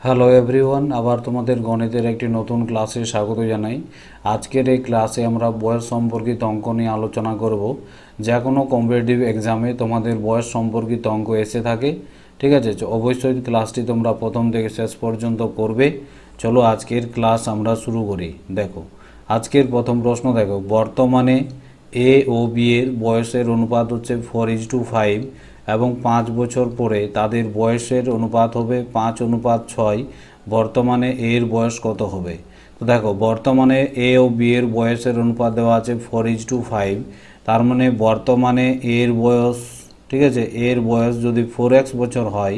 Hello everyone আবার তোমাদের গণিতের একটি নতুন ক্লাসে স্বাগত জানাই। আজকের এই ক্লাসে আমরা বয়স সম্পর্কিত অঙ্ক নিয়ে আলোচনা করব। যে কোনো কম্পিটিটিভ এক্সামে তোমাদের বয়স সম্পর্কিত অঙ্ক এসে থাকে, ঠিক আছে? অবশ্যই ক্লাসটি তোমরা প্রথম থেকে শেষ পর্যন্ত করবে। চলো আজকের ক্লাস আমরা শুরু করি। দেখো, আজকের প্রথম প্রশ্ন দেখো। বর্তমানে এ ও বি এর বয়সের অনুপাত হচ্ছে ফোর ইজ টু ফাইভ এবং পাঁচ বছর পরে তাদের বয়সের অনুপাত হবে পাঁচ অনুপাত ছয়, বর্তমানে এর বয়স কত হবে? তো দেখো, বর্তমানে এ ও বি এর বয়সের অনুপাত দেওয়া আছে ফোর ইজ টু ফাইভ, তার মানে বর্তমানে এর বয়স, ঠিক আছে, এর বয়স যদি ফোর এক্স বছর হয়,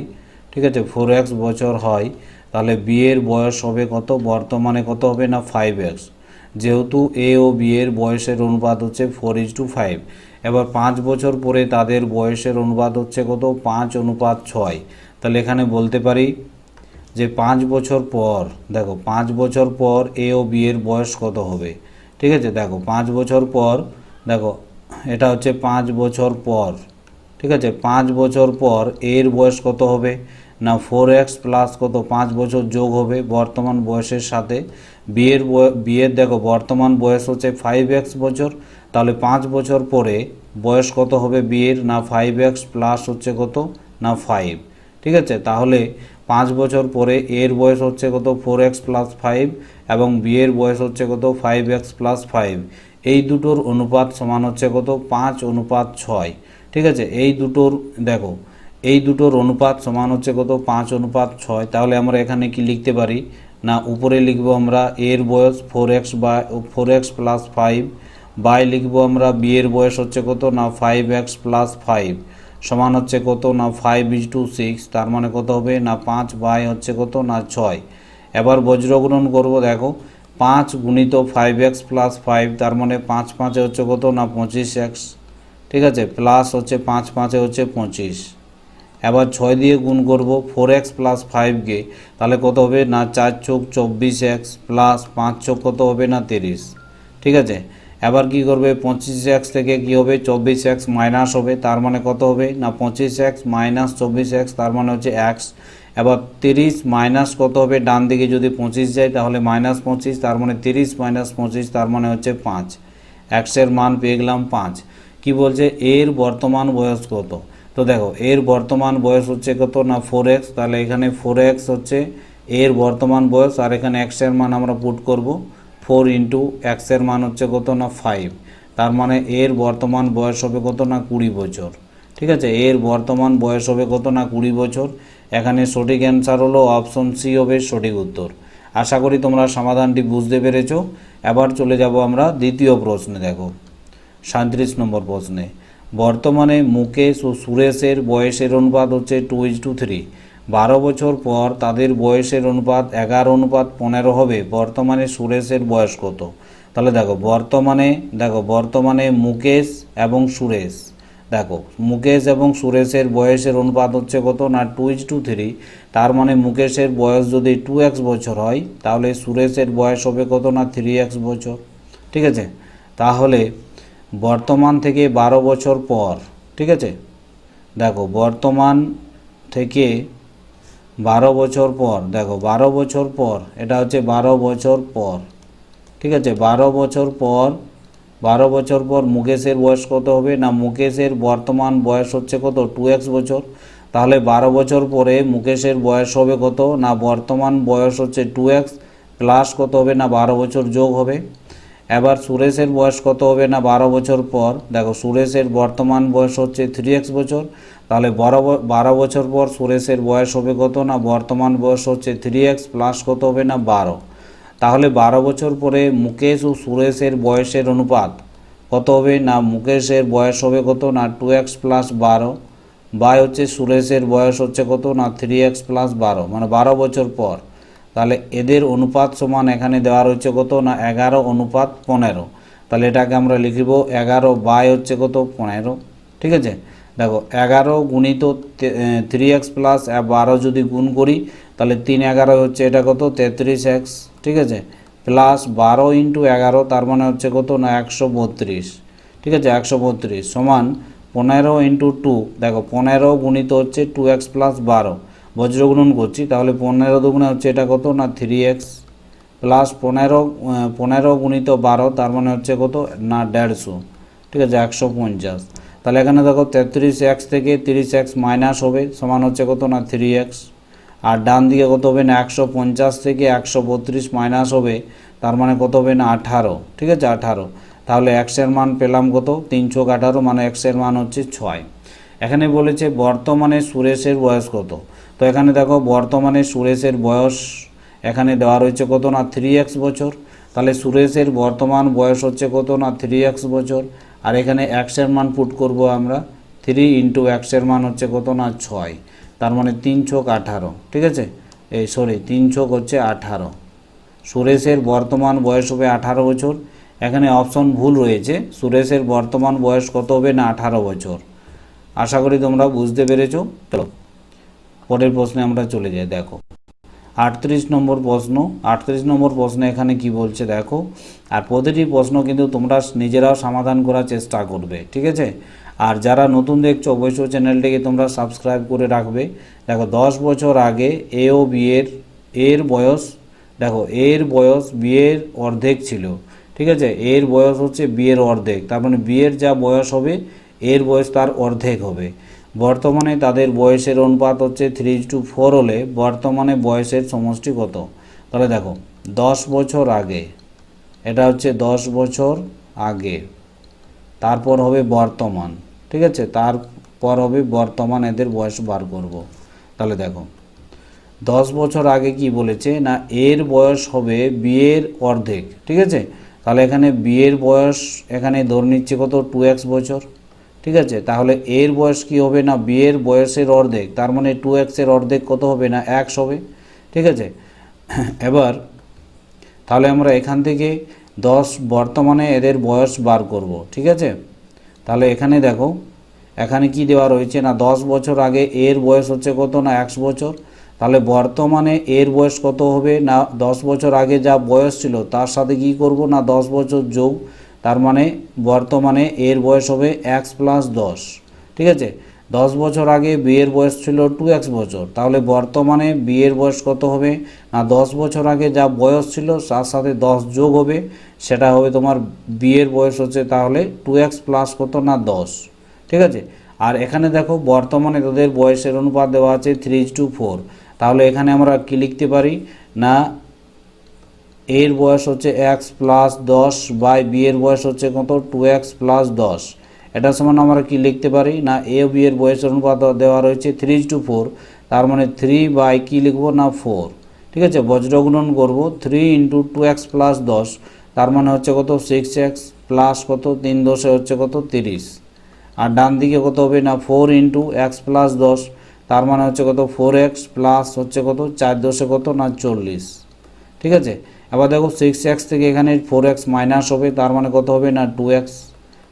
ঠিক আছে, ফোর এক্স বছর হয়, তাহলে বি এর বয়স হবে কত? বর্তমানে কত হবে না? Five x. যেহেতু এ ও বি এর বয়সের অনুপাত হচ্ছে ফোর ইজ টু ফাইভ এবার পাঁচ বছর পরে তাদের বয়সের অনুপাত হচ্ছে কত? পাঁচ অনুপাত ছয়। তাহলে এখানে বলতে পারি যে পাঁচ বছর পর, দেখো, পাঁচ বছর পর এ ও বি এর বয়স কত হবে? ঠিক আছে? দেখো, পাঁচ বছর পর, দেখো, এটা হচ্ছে পাঁচ বছর পর। ঠিক আছে? পাঁচ বছর পর এর বয়স কত হবে? না, ফোর এক্স প্লাস কত? পাঁচ বছর যোগ হবে বর্তমান বয়সের সাথে। বিয়ের বিয়ের দেখো, বর্তমান বয়স হচ্ছে ফাইভ এক্স বছর। তাহলে পাঁচ বছর পরে বয়স কত হবে বিয়ের? না ফাইভ এক্স প্লাস হচ্ছে কত? না ফাইভ ঠিক আছে? তাহলে পাঁচ বছর পরে এর বয়স হচ্ছে কত? ফোর এক্স প্লাস ফাইভ এবং বিয়ের বয়স হচ্ছে কত? ফাইভ এক্স প্লাস ফাইভ এই দুটোর অনুপাত সমান হচ্ছে কত? পাঁচ অনুপাত ছয়। ঠিক আছে? এই দুটোর, দেখো, এই দুটোর অনুপাত সমান হচ্ছে কত? পাঁচ অনুপাত ছয়। তাহলে আমরা এখানে কি লিখতে পারি? না, উপরে লিখব আমরা এর বয়স ফোর এক্স বা four x plus five by লিখব আমরা বিয়ের বয়স হচ্ছে কত? না ফাইভ এক্স প্লাস ফাইভ সমান হচ্ছে কত? না ফাইভ ইজ টু সিক্স তার মানে কত হবে? না পাঁচ। বাই হচ্ছে কত? না ছয়। এবার বজ্রগ্রহণ করব, দেখো। পাঁচ গুণিত ফাইভ এক্স প্লাস ফাইভ তার মানে পাঁচ পাঁচে হচ্ছে কত? না পঁচিশ এক্স ঠিক আছে? প্লাস হচ্ছে পাঁচ পাঁচে হচ্ছে পঁচিশ। এবার ছয় দিয়ে গুণ করব ফোর এক্স প্লাস ফাইভকে তাহলে কত হবে? না চার চোখ চব্বিশ এক্স প্লাস পাঁচ চোখ কত হবে? না তিরিশ। ঠিক আছে? এবার কি করবে? পঁচিশ এক্স থেকে কি হবে? চব্বিশ এক্স মাইনাস হবে, তার মানে কত হবে? না, পঁচিশ এক্স মাইনাস চব্বিশ এক্স তার মানে হচ্ছে এক্স এবার তিরিশ মাইনাস কত হবে? ডান দিকে যদি পঁচিশ যায়, তাহলে মাইনাস পঁচিশ, তার মানে তিরিশ মাইনাস পঁচিশ, তার মানে হচ্ছে পাঁচ। এক্সের মান পেয়ে গেলাম পাঁচ। কি বলছে? এর বর্তমান বয়স কত? তো দেখো, এর বর্তমান বয়স হচ্ছে কত? না ফোর এক্স তাহলে এখানে ফোর এক্স হচ্ছে এর বর্তমান বয়স, আর এখানে এক্সের মান আমরা পুট করব। ফোর ইন্টু এক্সের মান হচ্ছে কত না ফাইভ? তার মানে এর বর্তমান বয়স হবে কত না কুড়ি বছর। ঠিক আছে? এর বর্তমান বয়স হবে কত না কুড়ি বছর? এখানে সঠিক অ্যান্সার হলো অপশন সি হবে সঠিক উত্তর। আশা করি তোমরা সমাধানটি বুঝতে পেরেছ। এবার চলে যাব আমরা দ্বিতীয় প্রশ্নে, দেখো। সাঁত্রিশ নম্বর প্রশ্নে। বর্তমানে মুকেশ ও সুরেশের বয়সের অনুপাত হচ্ছে টু ইজ টু থ্রি বারো বছর পর তাদের বয়সের অনুপাত এগারো, অনুপাত পনেরো হবে। বর্তমানে সুরেশের বয়স কত? তাহলে দেখো, বর্তমানে দেখো, বর্তমানে মুকেশ এবং সুরেশ। দেখো, মুকেশ এবং সুরেশের বয়সের অনুপাত হচ্ছে কত না টু ইজ টু থ্রি তার মানে মুকেশের বয়স যদি টু এক্স বছর হয়, তাহলে সুরেশের বয়স হবে কত না থ্রি এক্স বছর? ঠিক আছে? তাহলে বর্তমান থেকে বারো বছর পর, ঠিক আছে? দেখো, বর্তমান থেকে বারো বছর পর, দেখো, বারো বছর পর, এটা হচ্ছে বারো বছর পর, ঠিক আছে? বারো বছর পর, বারো বছর পর মুকেশের বয়স কত হবে? না, মুকেশের বর্তমান বয়স হচ্ছে কত? টু এক্স বছর। তাহলে বারো বছর পরে মুকেশের বয়স হবে কত? না, বর্তমান বয়স হচ্ছে টু এক্স প্লাস কত হবে? না, বারো বছর যোগ হবে। এবার সুরেশের বয়স কত হবে না বারো বছর পর? দেখো, সুরেশের বর্তমান বয়স হচ্ছে থ্রি এক্স বছর। তাহলে বারো বারো বছর পর সুরেশের বয়স হবে কত না বর্তমান বয়স হচ্ছে থ্রি এক্স প্লাস কত হবে না বারো? তাহলে বারো বছর পরে মুকেশ ও সুরেশের বয়সের অনুপাত কত হবে না মুকেশের বয়স হবে কত না টু এক্স প্লাস বারো? বাই হচ্ছে সুরেশের বয়স হচ্ছে কত না থ্রি এক্স প্লাস বারো? মানে বারো বছর পর। তাহলে এদের অনুপাত সমান এখানে দেওয়া রয়েছে কত না এগারো অনুপাত পনেরো? তাহলে এটাকে আমরা লিখব এগারো বাই হচ্ছে কত? পনেরো। ঠিক আছে? দেখো, এগারো গুণিত থ্রি এক্স প্লাস বারো যদি গুণ করি, তাহলে তিন এগারো হচ্ছে এটা কত? তেত্রিশ এক্স ঠিক আছে? প্লাস বারো ইন্টু এগারো, তার মানে হচ্ছে কত? না, একশো বত্রিশ। ঠিক আছে? একশো বত্রিশ। সমান পনেরো ইন্টু টু দেখো, পনেরো গুণিত হচ্ছে টু এক্স প্লাস বারো। বজ্রগুণন করছি, তাহলে পনেরো দুগুণে হচ্ছে এটা কত না থ্রি এক্স প্লাস পনেরো পনেরো গুণিত বারো, তার মানে হচ্ছে কত না দেড়শো, ঠিক আছে, একশো পঞ্চাশ। তাহলে এখানে দেখো তেত্রিশ এক্স থেকে তিরিশ এক্স মাইনাস হবে, সমান হচ্ছে কত না থ্রি এক্স আর ডান দিকে কত হবে না একশো পঞ্চাশ থেকে একশো বত্রিশ মাইনাস হবে, তার মানে কত হবে না আঠারো, ঠিক আছে, আঠারো। তাহলে এক্সের মান পেলাম কত? তিনশো আঠারো মানে এক্সের মান হচ্ছে ছয়। এখানে বলেছে বর্তমানে সুরেশের বয়স কত? তো এখানে দেখো বর্তমানে সুরেশের বয়স এখানে দেওয়া রয়েছে কত না থ্রি এক্স বছর। তাহলে সুরেশের বর্তমান বয়স হচ্ছে কত না থ্রি এক্স বছর। আর এখানে এক্সের মান পুট করব আমরা। থ্রি ইন্টু এক্সের মান হচ্ছে কত না, ছয়। তার মানে তিন ছক আঠারো। ঠিক আছে? এই সরি তিন ছক হচ্ছে আঠারো। সুরেশের বর্তমান বয়স হবে আঠারো বছর। এখানে অপশন ভুল রয়েছে। সুরেশের বর্তমান বয়স কত হবে না, আঠারো বছর। আশা করি তোমরা বুঝতে পেরেছ। চলো। পরের প্রশ্নে আমরা চলে যাই, দেখো। আটত্রিশ নম্বর প্রশ্ন, আটত্রিশ নম্বর প্রশ্ন এখানে কি বলছে, দেখো। আর প্রতিটি প্রশ্ন কিন্তু তোমরা নিজেরাও সমাধান করার চেষ্টা করবে, ঠিক আছে? আর যারা নতুন দেখছ, অবশ্যই চ্যানেলটিকে তোমরা সাবস্ক্রাইব করে রাখবে। দেখো, দশ বছর আগে এ ও বিয়ের এর বয়স, দেখো, এর বয়স বিয়ের অর্ধেক ছিল, ঠিক আছে? এর বয়স হচ্ছে বিয়ের অর্ধেক, তার মানে বিয়ের যা বয়স হবে, এর বয়স তার অর্ধেক হবে। বর্তমানে তাদের বয়সের অনুপাত হচ্ছে থ্রি টু ফোর হলে বর্তমানে বয়সের সমষ্টি কত? তাহলে দেখো, দশ বছর আগে, এটা হচ্ছে দশ বছর আগে, তারপর হবে বর্তমান, ঠিক আছে? তারপর হবে বর্তমান, এদের বয়স বার করব। তাহলে দেখো, দশ বছর আগে কি বলেছে? না, এর বয়স হবে বিয়ের অর্ধেক, ঠিক আছে? তাহলে এখানে বিয়ের বয়স এখানে ধরে নিচ্ছে কত? টু এক্স বছর। ঠিক আছে? তাহলে এর বয়স কি হবে না বিয়ের বয়সের অর্ধেক? তার মানে টু এক্সের অর্ধেক কত হবে না এক্স হবে? ঠিক আছে? এবার তাহলে আমরা এখান থেকে দশ বর্তমানে এদের বয়স বার করব, ঠিক আছে? তাহলে এখানে দেখো, এখানে কি দেওয়া রয়েছে না দশ বছর আগে এর বয়স হচ্ছে কত না একশো বছর? তাহলে বর্তমানে এর বয়স কত হবে না দশ বছর আগে যা বয়স ছিল তার সাথে কি করব না দশ বছর যোগ তার মানে বর্তমানে এর বয়স হবে এক্স প্লাস দশ। ঠিক আছে? দশ বছর আগে বিয়ের বয়স ছিল টু এক্স বছর। তাহলে বর্তমানে বিয়ের বয়স কত হবে? না, দশ বছর আগে যা বয়স ছিল, তার সাথে দশ যোগ হবে, সেটা হবে তোমার বিয়ের বয়স হচ্ছে তাহলে টু এক্স প্লাস কত? না, দশ। ঠিক আছে? আর এখানে দেখো, বর্তমানে তাদের বয়সের অনুপাত দেওয়া আছে থ্রি টু ফোর তাহলে এখানে আমরা কি লিখতে পারি? না এর বয়স হচ্ছে এক্স প্লাস দশ বাই বি এর বয়স হচ্ছে কত? টু এক্স প্লাস দশ। এটা সমান আমরা কি লিখতে পারি? না এ বি এর বয়সের অনুপাত দেওয়া রয়েছে থ্রি টু ফোর তার মানে থ্রি বাই কি লিখব? না ফোর ঠিক আছে? বজ্রগুণন করব three into two x plus দশ, তার মানে হচ্ছে কত? সিক্স এক্স প্লাস কত? তিন দশে হচ্ছে কত? তিরিশ। আর ডান দিকে কত হবে? না ফোর ইন্টু এক্স প্লাস দশ, তার মানে হচ্ছে কত? ফোর এক্স প্লাস হচ্ছে কত? চার দশে কত? না, চল্লিশ। ঠিক আছে? এবার দেখো সিক্স এক্স থেকে এখানে ফোর এক্স মাইনাস হবে, তার মানে কত হবে না টু এক্স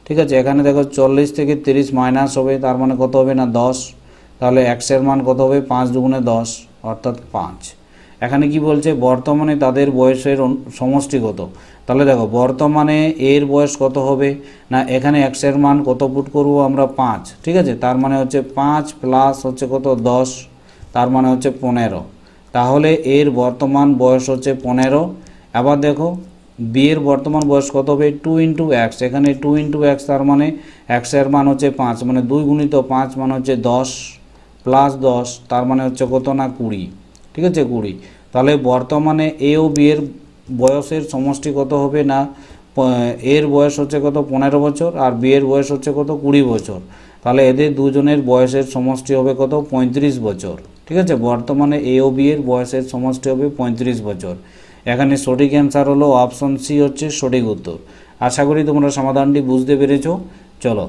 ঠিক আছে? এখানে দেখো চল্লিশ থেকে তিরিশ মাইনাস হবে, তার মানে কত হবে না দশ, তাহলে এক্সের মান কত হবে? পাঁচ দুগুণে দশ, অর্থাৎ পাঁচ। এখানে কি বলছে? বর্তমানে তাদের বয়সের সমষ্টি কত তাহলে দেখো, বর্তমানে এর বয়স কত হবে? না, এখানে এক্সের মান কত পুট করব আমরা? পাঁচ, ঠিক আছে? তার মানে হচ্ছে পাঁচ প্লাস হচ্ছে কত? দশ, তার মানে হচ্ছে পনেরো। তাহলে এর বর্তমান বয়স হচ্ছে পনেরো আবার দেখো, বিয়ের বর্তমান বয়স কত হবে? টু ইন্টু এক্স এখানে টু ইন্টু এক্স তার মানে এক্সের মান হচ্ছে পাঁচ মানে দুই গুণিত পাঁচ মানে হচ্ছে দশ প্লাস দশ, তার মানে হচ্ছে কত না কুড়ি। ঠিক আছে, কুড়ি। তাহলে বর্তমানে এ ও বি এর বয়সের সমষ্টি কত হবে না? এর বয়স হচ্ছে কত? পনেরো বছর, আর বি এর বয়স হচ্ছে কত? কুড়ি বছর। তাহলে এদের দুজনের বয়সের সমষ্টি হবে কত? পঁয়ত্রিশ বছর। ঠিক আছে, বর্তমানে এ ও বি এর বয়সের সমষ্টি হবে পঁয়ত্রিশ বছর। এখানে সঠিক অ্যান্সার হলো অপশন সি হচ্ছে সঠিক উত্তর। আশা করি তোমরা সমাধানটি বুঝতে পেরেছ। চলো,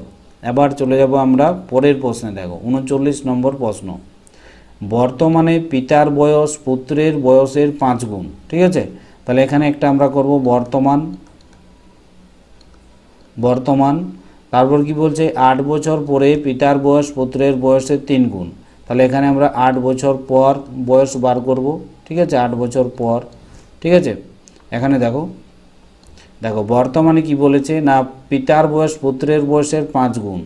এবার চলে যাব আমরা পরের প্রশ্নে। দেখো, উনচল্লিশ নম্বর প্রশ্ন। বর্তমানে পিতার বয়স পুত্রের বয়সের পাঁচ গুণ, ঠিক আছে? তাহলে এখানে একটা আমরা করব বর্তমান বর্তমান, তারপর কি বলছে? আট বছর পরে পিতার বয়স পুত্রের বয়সের তিন গুণ। তাহলে এখানে আমরা আট বছর পর বয়স বার করব, ঠিক আছে? আট বছর পর। ঠিক আছে? এখানে দেখো। দেখো, বর্তমানে কি বলেছে? না, পিতার বয়স পুত্রের বয়সের পাঁচ গুণ।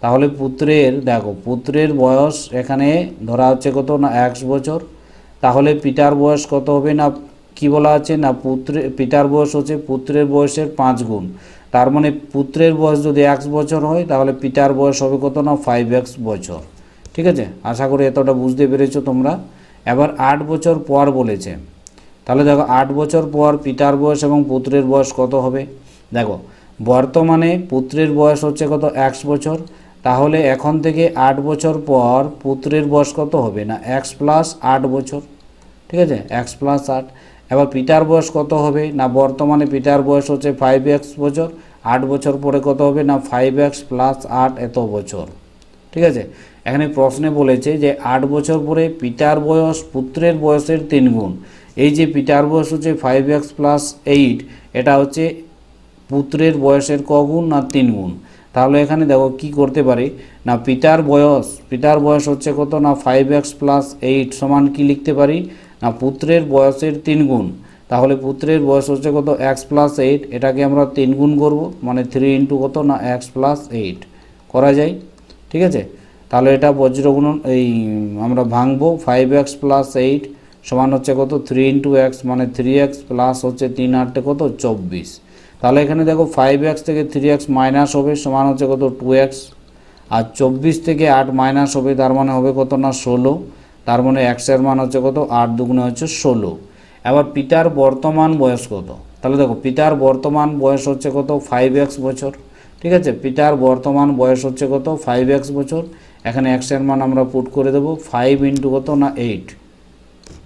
তাহলে পুত্রের, দেখো, পুত্রের বয়স এখানে ধরা হচ্ছে কত? না একশো বছর। তাহলে পিতার বয়স কত হবে? না, কি বলা আছে? না, পুত্রে, পিতার বয়স হচ্ছে পুত্রের বয়সের পাঁচ গুণ। তার মানে পুত্রের বয়স যদি এক বছর হয়, তাহলে পিতার বয়স হবে কত? না ফাইভ এক্স বছর। ঠিক আছে? আশা করি এতটা বুঝতে পেরেছ তোমরা। এবার আট বছর পর বলেছে। তাহলে দেখো আট বছর পর পিতার বয়স এবং পুত্রের বয়স কত হবে? দেখো, বর্তমানে পুত্রের বয়স হচ্ছে কত? একশ বছর। তাহলে এখন থেকে আট বছর পর পুত্রের বয়স কত হবে? না এক্স প্লাস আট বছর। ঠিক আছে? এক্স প্লাস আট। এবার পিতার বয়স কত হবে? না, বর্তমানে পিতার বয়স হচ্ছে ফাইভ এক্স বছর। আট বছর পরে কত হবে? না ফাইভ এক্স প্লাস আট এত বছর। ঠিক আছে? এখানে প্রশ্নে বলেছে যে আট বছর পরে পিতার বয়স পুত্রের বয়সের তিন গুণ এই যে পিতার বয়স হচ্ছে ফাইভ এক্স প্লাস এইট এটা হচ্ছে পুত্রের বয়সের ক গুণ না তিন গুণ? তাহলে এখানে দেখো কি করতে পারি? না পিতার বয়স পিতার বয়স হচ্ছে কত? না ফাইভ এক্স প্লাস এইট সমান কি লিখতে পারি? না পুত্রের বয়সের তিন গুণ। তাহলে পুত্রের বয়স হচ্ছে কত? এক্স প্লাস এইট এটাকে আমরা তিন গুণ করব মানে থ্রি ইন্টু কত? না এক্স প্লাস এইট করা যায়, ঠিক আছে? তাহলে এটা বজ্রগুণন এই আমরা ভাঙবো ফাইভ এক্স প্লাস এইট সমান হচ্ছে কত? থ্রি ইন্টু এক্স মানে থ্রি এক্স প্লাস হচ্ছে তিন আটটে কত? চব্বিশ। তাহলে এখানে দেখো ফাইভ এক্স থেকে থ্রি এক্স মাইনাস হবে, সমান হচ্ছে কত? টু এক্স আর চব্বিশ থেকে আট মাইনাস হবে, তার মানে হবে কত না? ষোলো। তার মানে এক্সের মান হচ্ছে কত? আট দুগুণে হচ্ছে ষোলো। এবার পিতার বর্তমান বয়স কত? তাহলে দেখো, পিতার বর্তমান বয়স হচ্ছে কত? ফাইভ এক্স বছর। ঠিক আছে? পিতার বর্তমান বয়স হচ্ছে কত? ফাইভ এক্স বছর। এখানে এক্সের মান আমরা পুট করে দেবো। ফাইভ ইন্টু কত না? এইট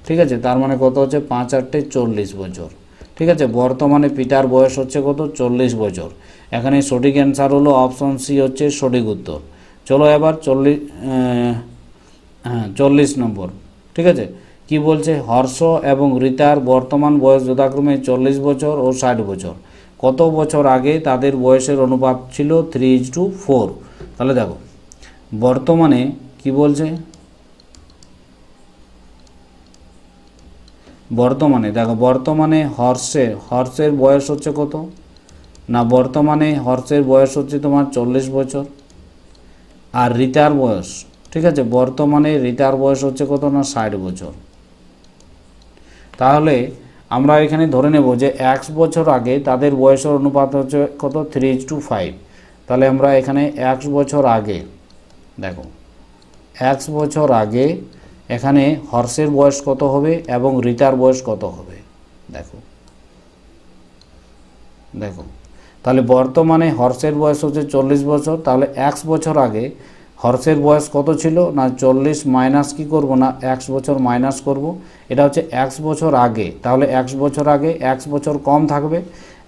ঠিক আছে? তার মানে কত হচ্ছে? পাঁচ আটটে চল্লিশ বছর। ঠিক আছে? বর্তমানে পিতার বয়স হচ্ছে কত? চল্লিশ বছর। এখানে সঠিক অ্যান্সার হলো অপশন সি হচ্ছে সঠিক উত্তর। চলো এবার চল্লিশ হ্যাঁ চল্লিশ নম্বর। ঠিক আছে? কি বলছে? হর্ষ এবং রিতার বর্তমান বয়স যথাক্রমে চল্লিশ বছর ও ষাট বছর। কত বছর আগে তাদের বয়সের অনুপাত ছিল থ্রি ইজ টু ফোর তাহলে দেখো, বর্তমানে কি বলছে? বর্তমানে, দেখো বর্তমানে হর্ষের হর্ষের বয়স হচ্ছে কত? না, বর্তমানে হর্ষের বয়স হচ্ছে তোমার চল্লিশ বছর। আর রিতার বয়স, ঠিক আছে? বর্তমানে রিতার বয়স হচ্ছে কত না, ষাট বছর। তাহলে আমরা এখানে ধরে নেব যে এক বছর আগে তাদের বয়সের অনুপাত হচ্ছে কত? থ্রি টু ফাইভ তাহলে আমরা এখানে এক বছর আগে, দেখো, এক বছর আগে এখানে হর্ষের বয়স কত হবে এবং রিতার বয়স কত হবে? দেখো। দেখো। তাহলে বর্তমানে হর্ষের বয়স হচ্ছে চল্লিশ বছর, তাহলে এক বছর আগে হর্ষের বয়স কত ছিল? না, চল্লিশ মাইনাস কি করব? না একশো বছর মাইনাস করব। এটা হচ্ছে একশো বছর আগে। তাহলে একশো বছর আগে একশো বছর কম থাকবে।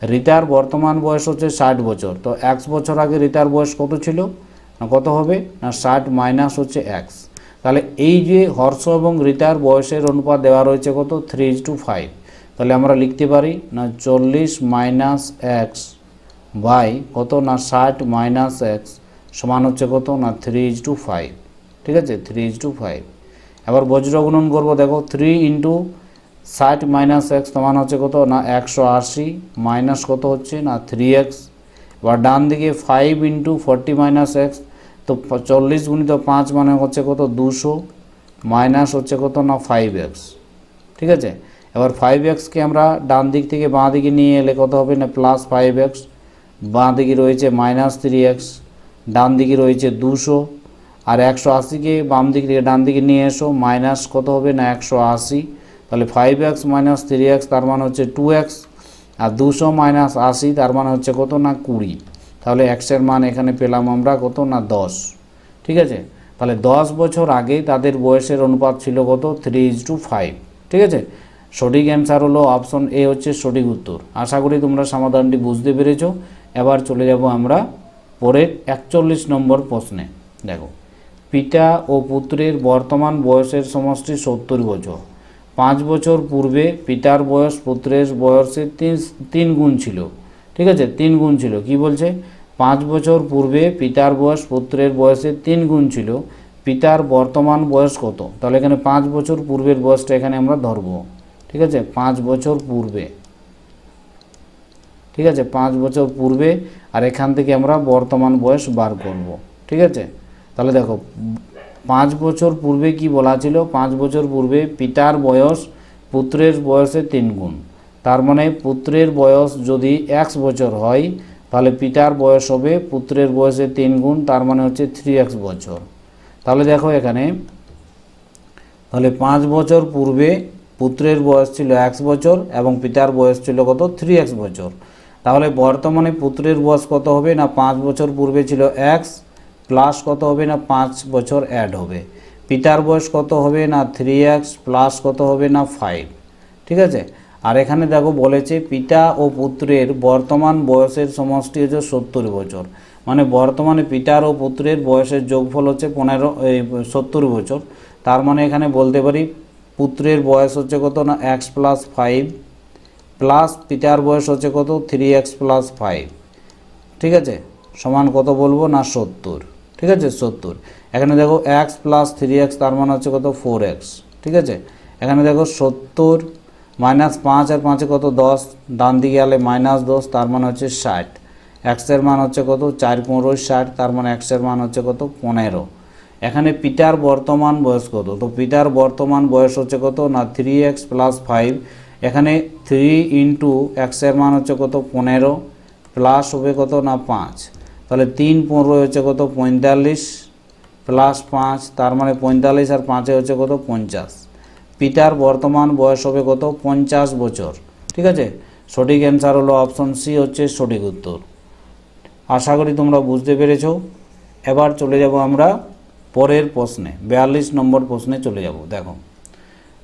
রিটার বর্তমান বয়স হচ্ছে ষাট বছর। তো একশো বছর আগে রিটার বয়স কত ছিল? না, কত হবে? না, ষাট মাইনাস হচ্ছে এক্স তাহলে এই যে হর্ষ এবং রিটার বয়সের অনুপাত দেওয়া রয়েছে কত? থ্রি টু ফাইভ তাহলে আমরা লিখতে পারি না চল্লিশ মাইনাস এক্স বাই কত? না ষাট মাইনাস এক্স সমান হচ্ছে কত? না থ্রি ইজ টু ফাইভ ঠিক আছে? থ্রি ইজ টু ফাইভ এবার বজ্র গুণন করব, দেখো থ্রি ইন্টু ষাট মাইনাস এক্স সমান হচ্ছে কত? না একশো আশি মাইনাস কত হচ্ছে? না থ্রি এক্স এবার ডান দিকে five into forty minus x তো চল্লিশ গুণিত পাঁচ মানে হচ্ছে কত? দুশো মাইনাস হচ্ছে কত? না ফাইভ এক্স ঠিক আছে? এবার ফাইভ এক্সকে আমরা ডান দিক থেকে বাঁ দিকে নিয়ে এলে কত হবে? না প্লাস ফাইভ এক্স বাঁ দিকে রয়েছে মাইনাস থ্রি এক্স ডান দিকে রয়েছে দুশো। আর একশো আশিকে বাম দিক থেকে ডান দিকে নিয়ে এসো মাইনাস কত হবে? না, একশো আশি। তাহলে five x minus three x তার মানে হচ্ছে টু এক্স আর দুশো মাইনাস আশি, তার মানে হচ্ছে কত? না, কুড়ি। তাহলে এক্সের মান এখানে পেলাম আমরা কত না দশ? ঠিক আছে? তাহলে দশ বছর আগেই তাদের বয়সের অনুপাত ছিল কত? থ্রি ইজ টু ফাইভ ঠিক আছে? সঠিক অ্যান্সার হলো অপশন এ হচ্ছে সঠিক উত্তর। আশা করি তোমরা সমাধানটি বুঝতে পেরেছ। এবার চলে যাব আমরা পরের একচল্লিশ নম্বর প্রশ্নে। দেখো, পিতা ও পুত্রের বর্তমান বয়সের সমষ্টি সত্তর বছর। পাঁচ বছর পূর্বে পিতার বয়স পুত্রের বয়সের তিন তিন গুণ ছিল। ঠিক আছে? তিন গুণ ছিল। কি বলছে? পাঁচ বছর পূর্বে পিতার বয়স পুত্রের বয়সের তিন গুণ ছিল, পিতার বর্তমান বয়স কত? তাহলে এখানে পাঁচ বছর পূর্বের বয়সটা এখানে আমরা ধরবো। ঠিক আছে? পাঁচ বছর পূর্বে। ঠিক আছে? পাঁচ বছর পূর্বে আর এখান থেকে আমরা বর্তমান বয়স বার করব। ঠিক আছে? তাহলে দেখো, পাঁচ বছর পূর্বে কি বলা ছিল? পাঁচ বছর পূর্বে পিতার বয়স পুত্রের বয়সে তিন গুণ। তার মানে পুত্রের বয়স যদি এক্স বছর হয় তাহলে পিতার বয়স হবে, পুত্রের বয়সে তিন গুণ, তার মানে হচ্ছে থ্রি এক্স বছর। তাহলে দেখো এখানে, তাহলে পাঁচ বছর পূর্বে পুত্রের বয়স ছিল এক্স বছর এবং পিতার বয়স ছিল কত? থ্রি এক্স বছর। তাহলে বর্তমানে পুত্রের বয়স কত হবে না পাঁচ বছর পূর্বে ছিল এক্স প্লাস কত হবে না পাঁচ বছর অ্যাড হবে। পিতার বয়স কত হবে না থ্রি এক্স প্লাস কত হবে না ফাইভ ঠিক আছে? আর এখানে দেখো বলেছে, পিতা ও পুত্রের বর্তমান বয়সের সমষ্টি হচ্ছে সত্তর বছর। মানে বর্তমানে পিতার ও পুত্রের বয়সের যোগফল হচ্ছে পনেরো এই সত্তর বছর। তার মানে এখানে বলতে পারি, পুত্রের বয়স হচ্ছে কত না এক্স প্লাস ফাইভ প্লাস পিতার বয়স হচ্ছে কত থ্রি এক্স প্লাস ফাইভ ঠিক আছে? সমান কত বলব না, সত্তর। ঠিক আছে? সত্তর। এখানে দেখো এক্স প্লাস থ্রি এক্স তার মানে হচ্ছে কত ফোর এক্স ঠিক আছে? এখানে দেখো, সত্তর মাইনাস পাঁচ আর পাঁচে কত? দশ। ডান দিকে গেলে মাইনাস দশ, তার মানে হচ্ছে ষাট। এক্সের মান হচ্ছে কত? চার পনেরো ষাট, তার মানে এক্সের মান হচ্ছে কত? পনেরো। এখানে পিতার বর্তমান বয়স কত? তো পিতার বর্তমান বয়স হচ্ছে কত? না থ্রি এক্স প্লাস ফাইভ এখানে থ্রি ইন্টু এক্সের মান হচ্ছে কত? পনেরো। প্লাস হবে কত? না, পাঁচ। তাহলে তিন পনেরো হচ্ছে কত? পঁয়তাল্লিশ। প্লাস পাঁচ, তার মানে পঁয়তাল্লিশ আর পাঁচে হচ্ছে কত? পঞ্চাশ। পিতার বর্তমান বয়স হবে কত? পঞ্চাশ বছর। ঠিক আছে? সঠিক অ্যান্সার হলো অপশন সি হচ্ছে সঠিক উত্তর। আশা করি তোমরা বুঝতে পেরেছ। এবার চলে যাব আমরা পরের প্রশ্নে। বিয়াল্লিশ নম্বর প্রশ্নে চলে যাব। দেখো,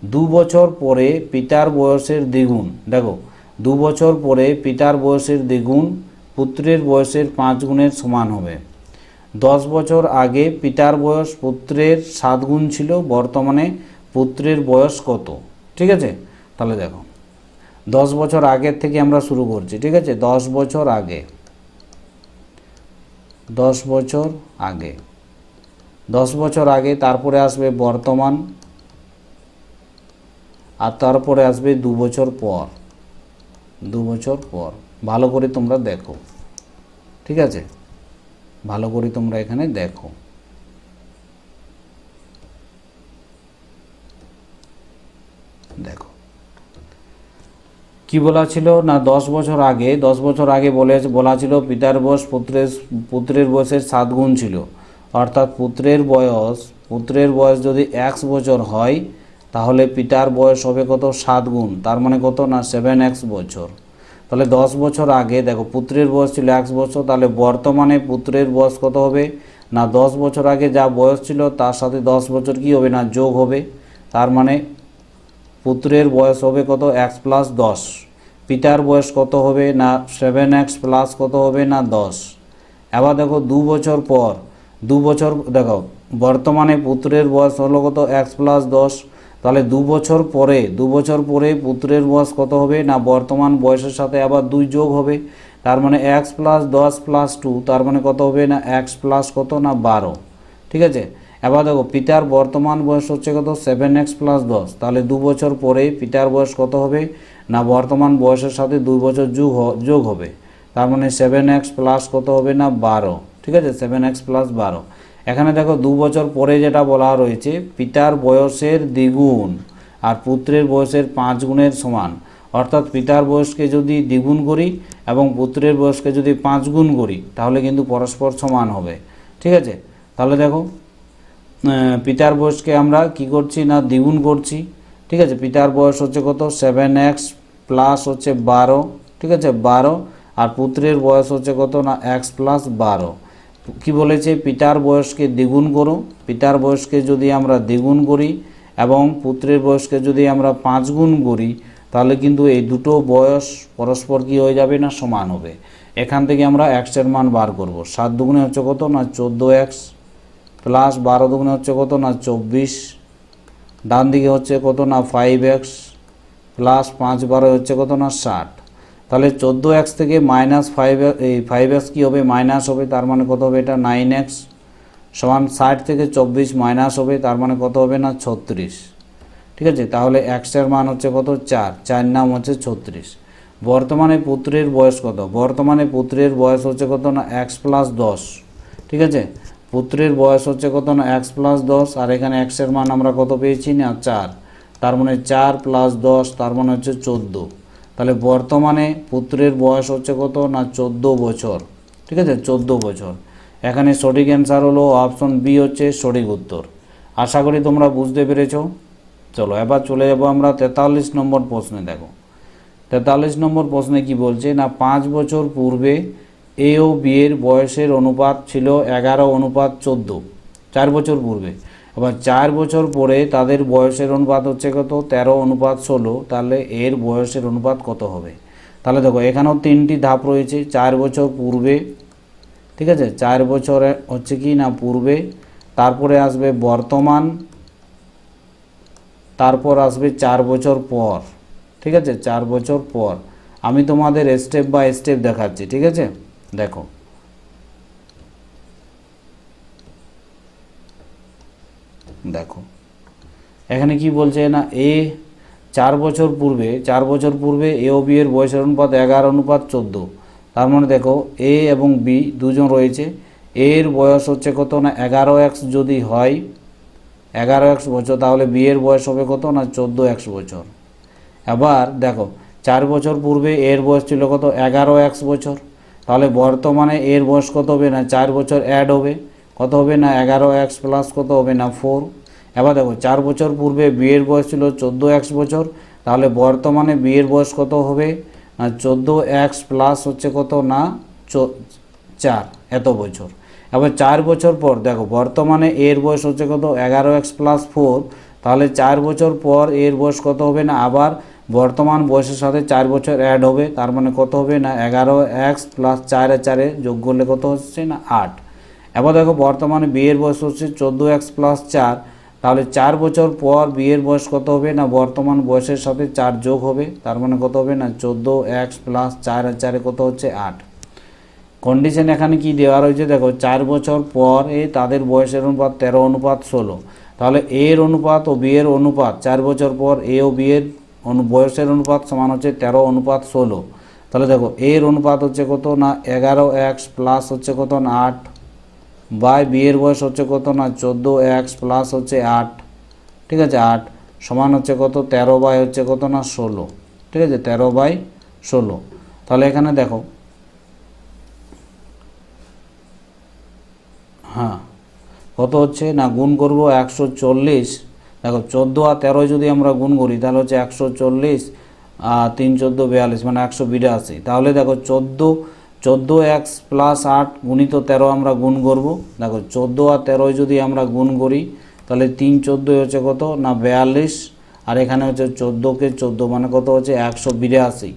দু বছর পরে পিতার বয়সের দ্বিগুণ। দেখো, দু বছর পরে পিতার বয়সের দ্বিগুণ, পুত্রের বয়সের পাঁচ গুণের সমান হবে। দশ বছর আগে পিতার বয়স পুত্রের সাত গুণ ছিল, বর্তমানে পুত্রের বয়স কত? ঠিক আছে? তাহলে দেখো। দশ বছর আগের থেকে আমরা শুরু করছি, ঠিক আছে? দশ বছর আগে। দশ বছর আগে। দশ বছর আগে তারপরে আসবে বর্তমান আর তারপরে আসবে দু বছর পর। দু বছর পর। ভালো করে তোমরা দেখো। ঠিক আছে? ভালো করে তোমরা এখানে দেখো। দেখো। কি বলা ছিল? না, দশ বছর আগে, দশ বছর আগে বলে, বলা ছিল পিতার বয়স পুত্রের পুত্রের বয়সের সাত গুণ ছিল। অর্থাৎ পুত্রের বয়স পুত্রের বয়স যদি এক্স বছর হয়, তাহলে পিতার বয়স হবে কত? সাত গুণ। তার মানে কত? না সেভেন এক্স বছর। তাহলে দশ বছর আগে, দেখো, পুত্রের বয়স ছিল এক্স বছর, তাহলে বর্তমানে পুত্রের বয়স কত হবে? না, দশ বছর আগে যা বয়স ছিল, তার সাথে দশ বছর কি হবে? না, যোগ হবে। তার মানে পুত্রের বয়স হবে কত? এক্স প্লাস দশ। পিতার বয়স কত হবে না? সেভেন এক্স প্লাস কত হবে না? দশ। এবার দেখো, দু বছর পর, দু বছর, দেখো, বর্তমানে পুত্রের বয়স হলো কত? এক্স প্লাস দশ। তাহলে দু বছর পরে, দু বছর পরে পুত্রের বয়স কত হবে না? বর্তমান বয়সের সাথে আবার দুই যোগ হবে। তার মানে এক্স প্লাস দশ প্লাস টু তার মানে কত হবে না? এক্স প্লাস কত না? বারো। ঠিক আছে? এবার দেখো, পিতার বর্তমান বয়স হচ্ছে কত? সেভেন এক্স প্লাস দশ। তাহলে দু বছর পরে পিতার বয়স কত হবে? না, বর্তমান বয়সের সাথে দুই বছর যোগ যোগ হবে। তার মানে সেভেন এক্স প্লাস কত হবে না? বারো। ঠিক আছে? সেভেন এক্স প্লাস বারো। এখানে দেখো, দু বছর পরে যেটা বলা রয়েছে, পিতার বয়সের দ্বিগুণ আর পুত্রের বয়সের পাঁচ গুণের সমান। অর্থাৎ পিতার বয়সকে যদি দ্বিগুণ করি এবং পুত্রের বয়সকে যদি পাঁচ গুণ করি, তাহলে কিন্তু পরস্পর সমান হবে। ঠিক আছে? তাহলে দেখো পিতার বয়সকে আমরা কি করছি না দ্বিগুণ করছি, ঠিক আছে? পিতার বয়স হচ্ছে কত? সেভেন এক্স প্লাস হচ্ছে বারো, ঠিক আছে? বারো, আর পুত্রের বয়স হচ্ছে কত না? এক্স প্লাস বারো। কি বলেছে? পিতার বয়সকে দ্বিগুণ করো। পিতার বয়সকে যদি আমরা দ্বিগুণ করি এবং পুত্রের বয়সকে যদি আমরা পাঁচ গুণ করি, তাহলে কিন্তু এই দুটো বয়স পরস্পর কি হয়ে যাবে না? সমান হবে। এখান থেকে আমরা এক্সের মান বার করব। সাত দুগুণে হচ্ছে কত? না, চোদ্দ এক্স প্লাস বারো দুগুণে হচ্ছে কত না চব্বিশ। ডান দিকে হচ্ছে কত না ফাইভ এক্স প্লাস পাঁচ বারো হচ্ছে কত না ষাট। তাহলে চোদ্দ এক্স থেকে মাইনাস ফাইভ এই ফাইভ এক্স কী হবে? মাইনাস হবে, তার মানে কত হবে? এটা নাইন এক্স সমান ষাট থেকে চব্বিশ মাইনাস হবে, তার মানে কত হবে না ছত্রিশ। ঠিক আছে? তাহলে এক্সের মান হচ্ছে কত? চার। চার নাম হচ্ছে ছত্রিশ। বর্তমানে পুত্রের বয়স কত? বর্তমানে পুত্রের বয়স হচ্ছে কত না? এক্স প্লাস দশ। ঠিক আছে? পুত্রের বয়স হচ্ছে কত না? এক্স প্লাস দশ, আর এখানে এক্সের মান আমরা কত পেয়েছি না? চার। তার মানে চার প্লাস দশ, তার মানে হচ্ছে চোদ্দ। তাহলে বর্তমানে পুত্রের বয়স হচ্ছে কত না? চোদ্দ বছর। ঠিক আছে? চোদ্দ বছর। এখানে সঠিক অ্যান্সার হলো অপশন বি হচ্ছে সঠিক উত্তর। আশা করি তোমরা বুঝতে পেরেছ। চলো, এবার চলে যাব আমরা তেতাল্লিশ নম্বর প্রশ্নে, দেখো। তেতাল্লিশ নম্বর প্রশ্নে কি বলছে? না, পাঁচ বছর পূর্বে এ ও বি বয়সের অনুপাত ছিল এগারো, অনুপাত চোদ্দ। চার বছর পূর্বে। এবার চার বছর পরে তাদের বয়সের অনুপাত হচ্ছে কত? তেরো, অনুপাত ষোলো। তাহলে এর বয়সের অনুপাত কত হবে? তাহলে দেখো, এখানেও তিনটি ধাপ রয়েছে। চার বছর পূর্বে, ঠিক আছে? চার বছরে হচ্ছে কি না পূর্বে, তারপরে আসবে বর্তমান, তারপর আসবে চার বছর পর। ঠিক আছে? চার বছর পর। আমি তোমাদের স্টেপ বাই স্টেপ দেখাচ্ছি, ঠিক আছে? দেখো। দেখো। এখানে কি বলছে না, এ চার বছর পূর্বে, চার বছর পূর্বে এ ও বি এর বয়সের অনুপাত এগারো, অনুপাত চোদ্দ। তার মানে দেখো, এ এবং বি দুজন রয়েছে। এর বয়স হচ্ছে কত না, এগারো এক্স যদি হয়, এগারো এক্স বছর, তাহলে বি এর বয়স হবে কত না, চোদ্দ এক্স বছর। এবার দেখো, চার বছর পূর্বে এর বয়স ছিল কত, এগারো এক্স বছর। তাহলে বর্তমানে এর বয়স কত হবে না চার বছর অ্যাড হবে? কত হবে না এগারো এক্স প্লাস কত হবে না ফোর এবার দেখো, চার বছর পূর্বে বিয়ের বয়স ছিল চোদ্দ এক্স বছর, তাহলে বর্তমানে বিয়ের বয়স কত হবে? না, চোদ্দ এক্স প্লাস হচ্ছে কত না চার, এত বছর। এবার চার বছর পর দেখো, বর্তমানে এর বয়স হচ্ছে কত? এগারো এক্স প্লাস ফোর তাহলে চার বছর পর এর বয়স কত হবে না? আবার বর্তমান বয়সের সাথে চার বছর অ্যাড হবে, তার মানে কত হবে না এগারো এক্স প্লাস চারে চারে যোগ করলে কত হচ্ছে না আট। এবার দেখো বর্তমানে বিয়ের বয়স হচ্ছে চোদ্দ এক্স প্লাস চার, তাহলে চার বছর পর বিয়ের বয়স কত হবে না বর্তমান বয়সের সাথে চার যোগ হবে, তার মানে কত হবে না চোদ্দ এক্স প্লাস চার চারে কত হচ্ছে আট। কন্ডিশন এখানে কি দেওয়া রয়েছে দেখো, চার বছর পর এ তাদের বয়সের অনুপাত তেরো, অনুপাত ষোলো। তাহলে এর অনুপাত ও বিয়ের অনুপাত, চার বছর পর এ ও বিয়ের অনু, বয়সের অনুপাত সমান হচ্ছে তেরো, অনুপাত ষোলো। তাহলে দেখো, এর অনুপাত হচ্ছে কত না এগারো এক্স প্লাস হচ্ছে কত না আট? বাই বিয়ের বয়স হচ্ছে কত না চোদ্দ এক্স প্লাস হচ্ছে আট। ঠিক আছে, আট। সমান হচ্ছে কত তেরো বাই হচ্ছে কত না ষোলো। ঠিক আছে, তেরো বাই ষোলো। তাহলে এখানে দেখো। হ্যাঁ কত হচ্ছে না গুণ করব একশো চল্লিশ দেখো, চোদ্দ আর তেরোয় যদি আমরা গুণ করি, তাহলে হচ্ছে একশো চল্লিশ তিন চোদ্দ বিয়াল্লিশ মানে একশো বিরাশি। তাহলে দেখো, চোদ্দ চোদ্দ এক্স প্লাস আট গুণিত তেরো আমরা গুণ করব। দেখো, চোদ্দ আর তেরোয় যদি আমরা গুণ করি, তাহলে তিন চোদ্দোয় হচ্ছে কত? না, বিয়াল্লিশ। আর এখানে হচ্ছে চোদ্দোকে চোদ্দ মানে কত হচ্ছে? একশো বিরাশি।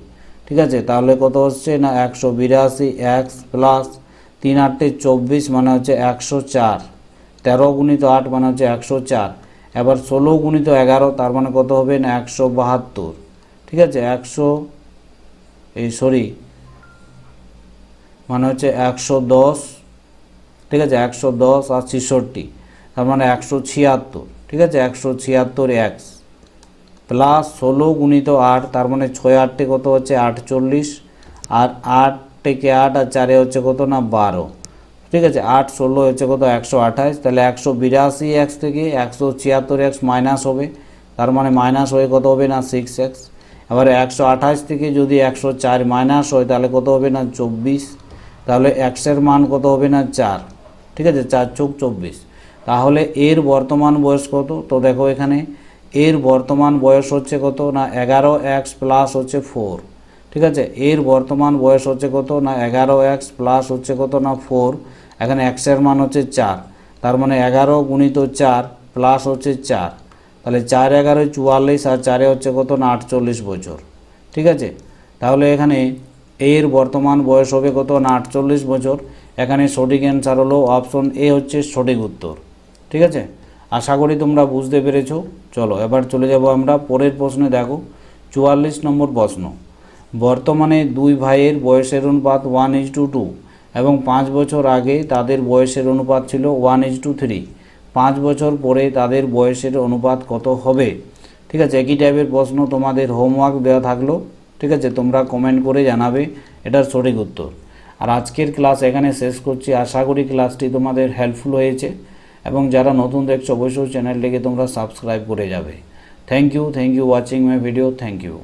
ঠিক আছে? তাহলে কত হচ্ছে? না, একশো বিরাশি এক্স প্লাস তিন আটটে চব্বিশ মানে হচ্ছে একশো চার। তেরো গুণিত আট মানে হচ্ছে একশো চার। এবার ষোলো গুণিত এগারো, তার মানে কত হবে? না, একশো বাহাত্তর। ঠিক আছে? একশো, এই সরি মানে হচ্ছে একশো দশ। ঠিক আছে? একশো দশ আর ছেষট্টি, তার মানে একশো ছিয়াত্তর। ঠিক আছে? একশো ছিয়াত্তর এক্স প্লাস ষোলো গুণিত আট, তার মানে ছয় আটটে কত হচ্ছে? আটচল্লিশ। আর আট থেকে আট আর চারে হচ্ছে কত? না, বারো। ঠিক আছে, আট ষোলো হচ্ছে কত? একশো আঠাশ। তাহলে একশো বিরাশি এক্স থেকে একশো ছিয়াত্তর এক্স মাইনাস হবে। তার মানে মাইনাস হয়ে কত হবে না? সিক্স এক্স এবারে একশো আঠাশ থেকে যদি একশো চার মাইনাস হয়, তাহলে কত হবে না? চব্বিশ। তাহলে এক্সের মান কত হবে না? চার। ঠিক আছে, চার চোখ চব্বিশ। তাহলে এর বর্তমান বয়স কত? তো দেখো এখানে, এর বর্তমান বয়স হচ্ছে কত না? এগারো এক্স প্লাস হচ্ছে ফোর ঠিক আছে, এর বর্তমান বয়স হচ্ছে কত না? এগারো এক্স প্লাস হচ্ছে কত না? ফোর এখানে এক্সের মান হচ্ছে চার। তার মানে এগারো গুণিত চার প্লাস হচ্ছে চার। তাহলে চার এগারো চুয়াল্লিশ আর চারে হচ্ছে কত? না, আটচল্লিশ বছর। ঠিক আছে? তাহলে এখানে এর বর্তমান বয়স হবে কত? না, আটচল্লিশ বছর। এখানে সঠিক অ্যান্সার হলো অপশন এ হচ্ছে সঠিক উত্তর। ঠিক আছে? আশা করি তোমরা বুঝতে পেরেছ। চলো, এবার চলে যাব আমরা পরের প্রশ্নে। দেখো, চুয়াল্লিশ নম্বর প্রশ্ন। বর্তমানে দুই ভাইয়ের বয়সের অনুপাত ওয়ান ইজ টু টু এবং পাঁচ বছর আগে তাদের বয়সের অনুপাত ছিল ওয়ান ইজ টু থ্রি। পাঁচ বছর পরে তাদের বয়সের অনুপাত কত হবে? ঠিক আছে, একই টাইপের প্রশ্ন তোমাদের হোমওয়ার্ক দেওয়া থাকল। ঠিক আছে, তোমরা কমেন্ট করে জানাবে, এটার সঠিক উত্তর। আর আজকের ক্লাস এখানে শেষ করছি। আশা করি ক্লাসটি তোমাদের হেল্পফুল হয়েছে এবং যারা নতুন দেখছ, অবশ্যই চ্যানেলটিকে তোমরা সাবস্ক্রাইব করে যাবে। Thank you thank you watching my video thank you